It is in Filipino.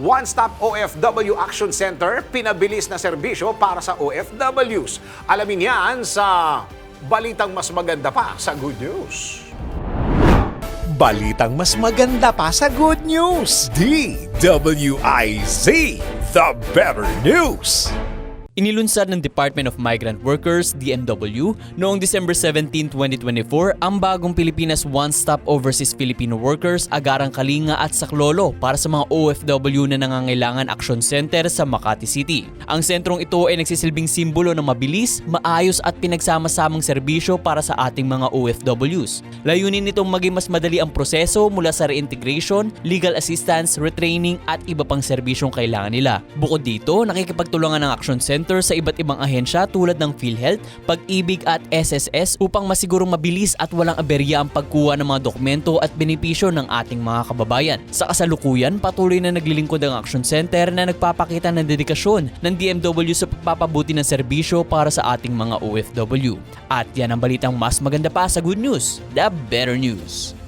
One Stop OFW Action Center, pinabilis na serbisyo para sa OFWs. Alamin yan sa Balitang Mas Maganda Pa sa Good News. Balitang mas maganda pa sa good news. DWIZ, the better news. Inilunsad ng Department of Migrant Workers, DMW, noong December 17, 2024 ang bagong Pilipinas One-Stop Overseas Filipino Workers Agarang Kalinga at Saklolo para sa mga OFW na nangangailangan action center sa Makati City. Ang sentrong ito ay nagsisilbing simbolo ng mabilis, maayos at pinagsama-samang serbisyo para sa ating mga OFWs. Layunin nitong maging mas madali ang proseso mula sa reintegration, legal assistance, retraining at iba pang serbisyong kailangan nila. Bukod dito, nakikipagtulungan ng action center sa iba't ibang ahensya tulad ng PhilHealth, Pag-ibig at SSS upang masigurong mabilis at walang aberya ang pagkuha ng mga dokumento at benepisyo ng ating mga kababayan. Sa kasalukuyan, patuloy na naglilingkod ang Action Center na nagpapakita ng dedikasyon ng DMW sa pagpapabuti ng serbisyo para sa ating mga OFW. At yan ang balitang mas maganda pa sa Good News, the better news.